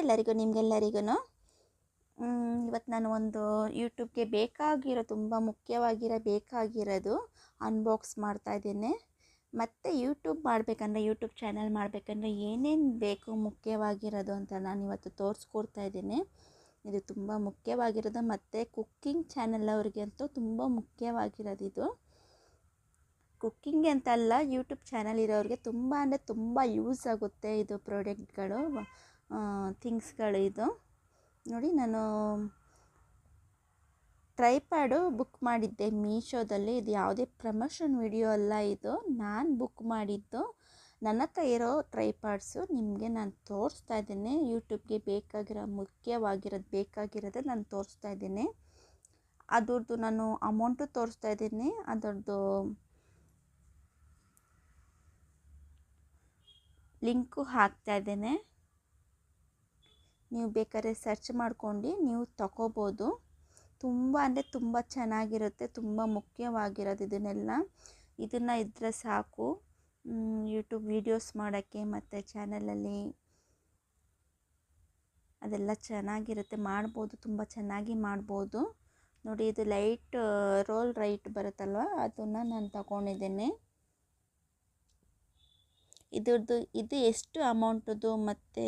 ಎಲ್ಲರಿಗೂ ನಿಮಗೆಲ್ಲರಿಗೂ ಇವತ್ತು ನಾನು ಒಂದು ಯೂಟ್ಯೂಬ್ಗೆ ಬೇಕಾಗಿರೋ, ತುಂಬ ಮುಖ್ಯವಾಗಿರೋ, ಬೇಕಾಗಿರೋದು ಅನ್ಬಾಕ್ಸ್ ಮಾಡ್ತಾ ಇದ್ದೇನೆ. ಮತ್ತು ಯೂಟ್ಯೂಬ್ ಮಾಡಬೇಕಂದ್ರೆ ಯೂಟ್ಯೂಬ್ ಚಾನಲ್ ಮಾಡಬೇಕಂದ್ರೆ ಏನೇನು ಬೇಕು, ಮುಖ್ಯವಾಗಿರೋದು ಅಂತ ನಾನು ಇವತ್ತು ತೋರಿಸ್ಕೊಡ್ತಾ ಇದ್ದೀನಿ. ಇದು ತುಂಬ ಮುಖ್ಯವಾಗಿರೋದು, ಮತ್ತು ಕುಕ್ಕಿಂಗ್ ಚಾನಲ್ ಅವ್ರಿಗಂತೂ ತುಂಬ ಮುಖ್ಯವಾಗಿರೋದು ಇದು. ಕುಕ್ಕಿಂಗ್ ಅಂತಲ್ಲ ಯೂಟ್ಯೂಬ್ ಚಾನಲ್ ಇರೋರಿಗೆ ತುಂಬ ಅಂದರೆ ತುಂಬ ಯೂಸ್ ಆಗುತ್ತೆ ಇದು ಪ್ರಾಡಕ್ಟ್ಗಳು ಥಿಂಗ್ಸ್ಗಳು ಇದು. ನೋಡಿ, ನಾನು ಟ್ರೈಪ್ಯಾಡು ಬುಕ್ ಮಾಡಿದ್ದೆ ಮೀಶೋದಲ್ಲಿ. ಇದು ಯಾವುದೇ ಪ್ರಮೋಷನ್ ವಿಡಿಯೋ ಅಲ್ಲ ಇದು. ನಾನು ಬುಕ್ ಮಾಡಿದ್ದು ನನ್ನ ಹತ್ರ ಇರೋ ಟ್ರೈಪ್ಯಾಡ್ಸು. ನಿಮಗೆ ನಾನು ತೋರಿಸ್ತಾ ಇದ್ದೇನೆ. ಯೂಟ್ಯೂಬ್ಗೆ ಬೇಕಾಗಿರೋ, ಮುಖ್ಯವಾಗಿರೋದು ಬೇಕಾಗಿರೋದು ನಾನು ತೋರಿಸ್ತಾ ಇದ್ದೀನಿ. ಅದರದ್ದು ನಾನು ಅಮೌಂಟು ತೋರಿಸ್ತಾ ಇದ್ದೀನಿ. ಅದರದ್ದು ಲಿಂಕು ಹಾಕ್ತಾ ಇದ್ದೇನೆ. ನೀವು ಬೇಕಾದ್ರೆ ಸರ್ಚ್ ಮಾಡ್ಕೊಂಡು ನೀವು ತಗೋಬೋದು ತುಂಬ ಅಂದರೆ ತುಂಬ ಚೆನ್ನಾಗಿರುತ್ತೆ, ತುಂಬ ಮುಖ್ಯವಾಗಿರೋದು ಇದನ್ನೆಲ್ಲ. ಇದನ್ನು ಇದ್ದರೆ ಸಾಕು. ಯೂಟ್ಯೂಬ್ ವೀಡಿಯೋಸ್ ಮಾಡೋಕ್ಕೆ ಮತ್ತು ಚಾನಲಲ್ಲಿ ಅದೆಲ್ಲ ಚೆನ್ನಾಗಿರುತ್ತೆ, ಮಾಡ್ಬೋದು, ತುಂಬ ಚೆನ್ನಾಗಿ ಮಾಡ್ಬೋದು. ನೋಡಿ, ಇದು ಲೈಟ್ ರೋಲ್ ರೈಟ್ ಬರುತ್ತಲ್ವ? ಅದನ್ನು ನಾನು ತಗೊಂಡಿದ್ದೇನೆ. ಇದ್ರದ್ದು, ಇದು ಎಷ್ಟು ಅಮೌಂಟದು ಮತ್ತು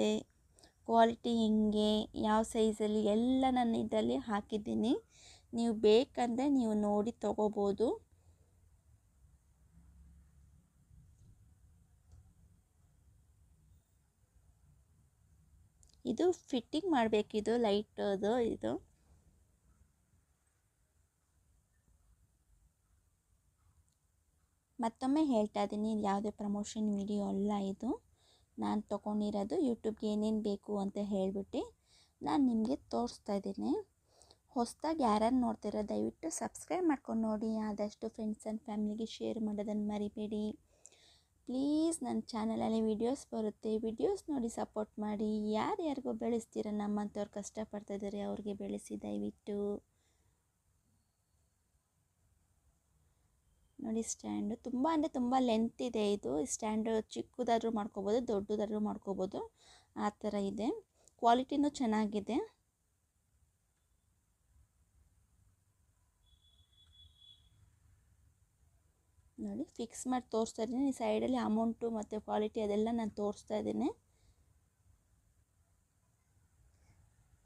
ಕ್ವಾಲಿಟಿ ಹೇಗೆ, ಯಾವ ಸೈಜಲ್ಲಿ ಎಲ್ಲ ನಾನು ಇದರಲ್ಲಿ ಹಾಕಿದ್ದೀನಿ. ನೀವು ಬೇಕಂದರೆ ನೀವು ನೋಡಿ ತಗೋಬೋದು. ಇದು ಫಿಟ್ಟಿಂಗ್ ಮಾಡಬೇಕಿದು ಲೈಟದು ಇದು. ಮತ್ತೊಮ್ಮೆ ಹೇಳ್ತಾ ಇದ್ದೀನಿ, ಇದು ಯಾವುದೇ ಪ್ರಮೋಷನ್ ವಿಡಿಯೋ ಅಲ್ಲ ಇದು. ನಾನು ತೊಗೊಂಡಿರೋದು ಯೂಟ್ಯೂಬ್ಗೆ ಏನೇನು ಬೇಕು ಅಂತ ಹೇಳಿಬಿಟ್ಟು ನಾನು ನಿಮಗೆ ತೋರಿಸ್ತಾ ಇದ್ದೀನಿ. ಹೊಸದಾಗಿ ಯಾರನ್ನು ನೋಡ್ತಿರೋ ದಯವಿಟ್ಟು ಸಬ್ಸ್ಕ್ರೈಬ್ ಮಾಡ್ಕೊಂಡು ನೋಡಿ, ಆದಷ್ಟು ಫ್ರೆಂಡ್ಸ್ ಆ್ಯಂಡ್ ಫ್ಯಾಮಿಲಿಗೆ ಶೇರ್ ಮಾಡೋದನ್ನು ಮರಿಬೇಡಿ. ಪ್ಲೀಸ್ ನನ್ನ ಚಾನಲಲ್ಲಿ ವಿಡಿಯೋಸ್ ಬರುತ್ತೆ ವಿಡಿಯೋಸ್ ನೋಡಿ ಸಪೋರ್ಟ್ ಮಾಡಿ. ಯಾರ್ಯಾರಿಗೂ ಬೆಳೆಸ್ತೀರ ನಮ್ಮಂಥವ್ರು ಕಷ್ಟಪಡ್ತಾಯಿದ್ದಾರೆ ಅವ್ರಿಗೆ ಬೆಳೆಸಿ ದಯವಿಟ್ಟು. ನೋಡಿ ಸ್ಟ್ಯಾಂಡು. ತುಂಬ ಅಂದರೆ ತುಂಬ ಲೆಂತ್ ಇದೆ ಇದು. ಸ್ಟ್ಯಾಂಡು ಚಿಕ್ಕದಾದರೂ ಮಾಡ್ಕೋಬೋದು, ದೊಡ್ಡದಾದರೂ ಮಾಡ್ಕೋಬೋದು. ಆ ಥರ ಇದೆ. ಕ್ವಾಲಿಟಿನೂ ಚೆನ್ನಾಗಿದೆ. ನೋಡಿ ಫಿಕ್ಸ್ ಮಾಡಿ ತೋರಿಸ್ತಾ ಇದ್ದೀನಿ. ಸೈಡಲ್ಲಿ ಅಮೌಂಟು ಮತ್ತು ಕ್ವಾಲಿಟಿ ಅದೆಲ್ಲ ನಾನು ತೋರಿಸ್ತಾ ಇದ್ದೀನಿ.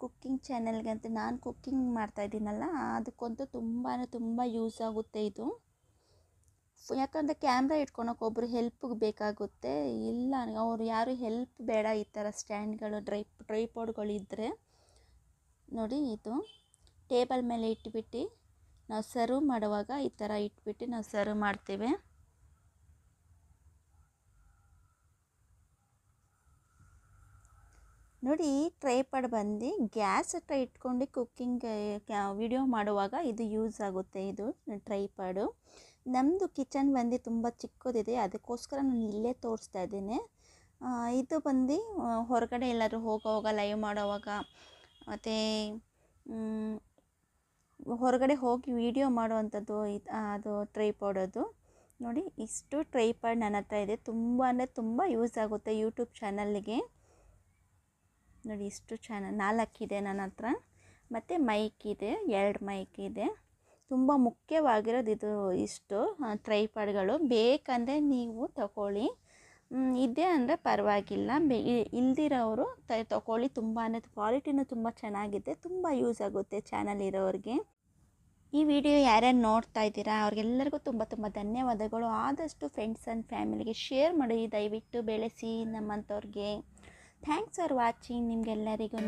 ಕುಕ್ಕಿಂಗ್ ಚಾನೆಲ್ಗೆ ಅಂತ ನಾನು ಕುಕ್ಕಿಂಗ್ ಮಾಡ್ತಾ ಇದ್ದೀನಲ್ಲ, ಅದಕ್ಕಂತೂ ತುಂಬಾ ತುಂಬ ಯೂಸ್ ಆಗುತ್ತೆ ಇದು. ಯಾಕಂದರೆ ಕ್ಯಾಮ್ರಾ ಇಟ್ಕೊಳಕ್ಕೆ ಒಬ್ಬರು ಹೆಲ್ಪಿಗೆ ಬೇಕಾಗುತ್ತೆ. ಇಲ್ಲ, ಅವ್ರು ಯಾರು ಹೆಲ್ಪ್ ಬೇಡ ಈ ಥರ ಸ್ಟ್ಯಾಂಡ್ಗಳು ಡ್ರೈ ಡ್ರೈಪೋರ್ಡ್ಗಳಿದ್ದರೆ ನೋಡಿ ಇದು ಟೇಬಲ್ ಮೇಲೆ ಇಟ್ಬಿಟ್ಟು ನಾವು ಸರ್ವ್ ಮಾಡುವಾಗ ಈ ಥರ ಇಟ್ಬಿಟ್ಟು ನಾವು ಸರ್ವ್ ಮಾಡ್ತೇವೆ. ನೋಡಿ ಟ್ರೈಪಾಡ್ ಬಂದು ಗ್ಯಾಸ್ ಹತ್ರ ಇಟ್ಕೊಂಡು ಕುಕ್ಕಿಂಗ್ ವಿಡಿಯೋ ಮಾಡುವಾಗ ಇದು ಯೂಸ್ ಆಗುತ್ತೆ ಇದು ಟ್ರೈಪಾಡು ನಮ್ಮದು ಕಿಚನ್ ಬಂದು ತುಂಬ ಚಿಕ್ಕದಿದೆ, ಅದಕ್ಕೋಸ್ಕರ ನಾನು ಇಲ್ಲೇ ತೋರಿಸ್ತಾ ಇದ್ದೀನಿ. ಇದು ಬಂದು ಹೊರಗಡೆ ಎಲ್ಲಾದರೂ ಹೋಗೋವಾಗ ಲೈವ್ ಮಾಡೋವಾಗ, ಮತ್ತು ಹೊರಗಡೆ ಹೋಗಿ ವಿಡಿಯೋ ಮಾಡುವಂಥದ್ದು ಅದು ಟ್ರೈ ಅದು. ನೋಡಿ, ಇಷ್ಟು ಟ್ರೈಪಾಡ್ ನನ್ನ ಹತ್ರ ಇದೆ. ತುಂಬ ಅಂದರೆ ತುಂಬ ಯೂಸ್ ಆಗುತ್ತೆ ಯೂಟ್ಯೂಬ್ ಚಾನಲ್ಗೆ ನೋಡಿ, ಇಷ್ಟು ಚಾನಲ್ ನಾಲ್ಕಿದೆ ನನ್ನ ಹತ್ರ. ಮತ್ತು ಮೈಕ್ ಇದೆ, ಎರಡು ಮೈಕ್ ಇದೆ. ತುಂಬ ಮುಖ್ಯವಾಗಿರೋದು ಇದು ಇಷ್ಟು ಟ್ರೈಪಾಡ್ಗಳು ಬೇಕಂದರೆ ನೀವು ತಗೊಳ್ಳಿ ಇದೆ ಅಂದರೆ ಪರವಾಗಿಲ್ಲ. ಬೇ ಇಲ್ದಿರೋರು ತ ತಗೊಳ್ಳಿ ತುಂಬ ಕ್ವಾಲಿಟಿನೂ ತುಂಬ ಚೆನ್ನಾಗಿದೆ. ತುಂಬ ಯೂಸ್ ಆಗುತ್ತೆ ಚಾನಲ್ ಇರೋರಿಗೆ. ಈ ವಿಡಿಯೋ ಯಾರ್ಯಾರು ನೋಡ್ತಾ ಇದ್ದೀರಾ, ಅವ್ರಿಗೆಲ್ಲರಿಗೂ ತುಂಬ ತುಂಬ ಧನ್ಯವಾದಗಳು. ಆದಷ್ಟು ಫ್ರೆಂಡ್ಸ್ ಆ್ಯಂಡ್ ಫ್ಯಾಮಿಲಿಗೆ ಶೇರ್ ಮಾಡಿ, ದಯವಿಟ್ಟು ಬೆಳೆಸಿ ನಮ್ಮಂಥವ್ರಿಗೆ ಥ್ಯಾಂಕ್ಸ್ ಫಾರ್ ವಾಚಿಂಗ್ ನಿಮಗೆಲ್ಲರಿಗೂ